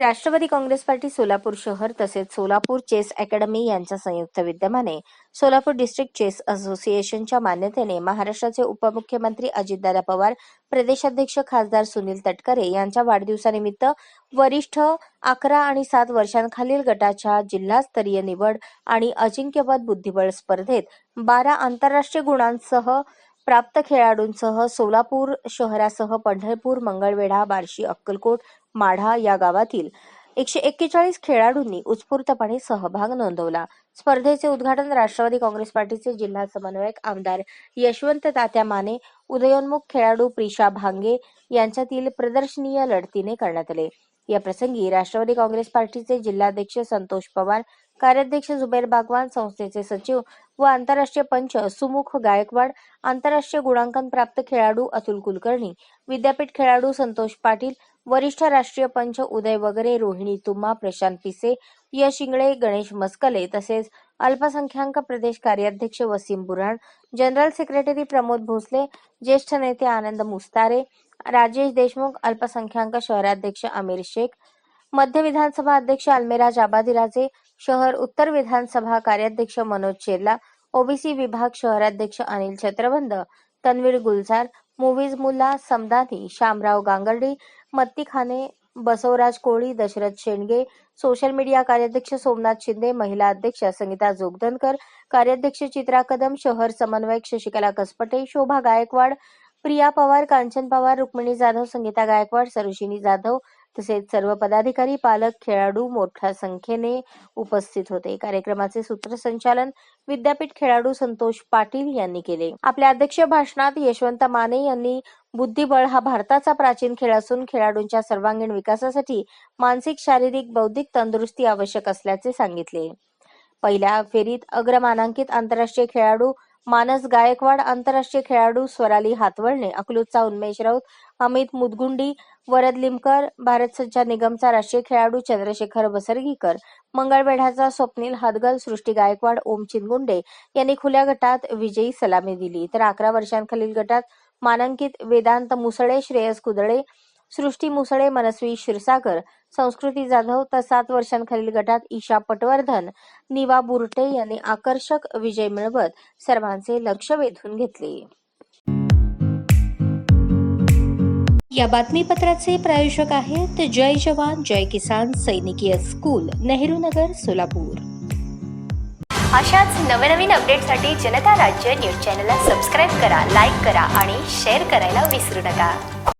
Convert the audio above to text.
Rashtrawadi Congress party Solapur शहर तसेच Solapur chess academy यांच्या संयुक्त विद्यमाने सोलापूर डिस्ट्रिक्ट चेस असोसिएशनच्या मान्यतेने महाराष्ट्राचे उपमुख्यमंत्री अजितदादा पवार प्रदेशाध्यक्ष खासदार सुनील तटकरे यांच्या वाढदिवसानिमित्त वरिष्ठ अकरा आणि सात वर्षांखालील गटाच्या जिल्हास्तरीय निवड आणि अजिंक्यपद बुद्धिबळ स्पर्धेत बारा आंतरराष्ट्रीय गुणांसह प्राप्त खेळाडूंसह सोलापूर शहरासह पंढरपूर मंगळवेढा बार्शी अक्कलकोट माढा या गावातील एकशे एक्केचाळीस खेळाडूंनी उत्स्फूर्तपणे सहभाग नोंदवला. स्पर्धेचे उद्घाटन राष्ट्रवादी काँग्रेस पार्टीचे जिल्हा समन्वयक आमदार यशवंत तात्या माने उदयोन्मुख खेळाडू प्रिशा भांगे यांच्यातील प्रदर्शनीय लढतीने करण्यात आले. या प्रसंगी राष्ट्रवादी काँग्रेस पार्टीचे जिल्हाध्यक्ष संतोष पवार कार्याध्यक्ष जुबेर बागवान संस्थेचे सचिव व आंतरराष्ट्रीय पंच सुमुख गायकवाड आंतरराष्ट्रीय गुणांकन प्राप्त खेळाडू अतुल कुलकर्णी विद्यापीठ खेळाडू संतोष पाटील वरिष्ठ राष्ट्रीय पंच उदय वगैरे रोहिणी तुम्मा प्रशांत पिसे यश इंगळे गणेश मस्कले तसेच अल्पसंख्याक प्रदेश कार्याध्यक्ष वसीम बुराण जनरल सेक्रेटरी प्रमोद भोसले ज्येष्ठ नेते आनंद मुस्तारे राजेश देशमुख अल्पसंख्याक शहराध्यक्ष आमिर शेख मध्य विधानसभा अध्यक्ष अल्मेराज आबादीराजे शहर उत्तर विधानसभा कार्याध्यक्ष मनोज चेरला ओबीसी विभाग शहराध्यक्ष अनिल छत्रबंद तन्वीर गुलजार मुवीज मुल्ला समदानी शामराव गांगर्डी मत्ती खाने बसवराज कोळी दशरथ शेंडगे सोशल मीडिया कार्याध्यक्ष सोमनाथ शिंदे महिला अध्यक्ष संगीता जोगदनकर कार्याध्यक्ष चित्रा कदम शहर समन्वयक शशिकला कसपटे शोभा गायकवाड प्रिया पवार कांचन पवार रुक्मिणी जाधव संगीता गायकवाड सरोशिनी जाधव तसेच सर्व पदाधिकारी पालक खेळाडू मोठ्या संख्येने उपस्थित होते. कार्यक्रमाचे सूत्रसंचालन विद्यापीठ खेळाडू संतोष पाटील यांनी केले. आपल्या अध्यक्ष भाषणात यशवंत माने यांनी बुद्धिबळ हा भारताचा प्राचीन खेळ असून खेळाडूंच्या सर्वांगीण विकासासाठी मानसिक शारीरिक बौद्धिक तंदुरुस्ती आवश्यक असल्याचे सांगितले. पहिल्या फेरीत अग्रमानांकित आंतरराष्ट्रीय खेळाडू मानस गायकवाड आंतरराष्ट्रीय खेळाडू स्वराली हातवळणे अकलूजचा उन्मेष राऊत अमित मुदगुंडी वरद लिमकर भारत संचार निगमचा राष्ट्रीय खेळाडू चंद्रशेखर बसरगीकर मंगळवेढाचा स्वप्नील हदगल सृष्टी गायकवाड ओम चिनगुंडे यांनी खुल्या गटात विजयी सलामी दिली. तर अकरा वर्षांखालील गटात मानांकित वेदांत मुसळे श्रेयस कुदळे सृष्टी मुसळे मनस्वी क्षीरसागर संस्कृती जाधव तर सात वर्षांखालील गटात ईशा पटवर्धन निवा बुरटे यांनी आकर्षक विजय मिळवत सर्वांचे लक्ष वेधून घेतले. या बातमीपत्राचे प्रायोजक आहेत जय जवान जय किसान सैनिकीय स्कूल नेहरू नगर सोलापूर. अशाच नवनवीन अपडेटसाठी जनता राज्य न्यूज चॅनलला सबस्क्राईब करा लाईक करा आणि शेअर करायला विसरू नका.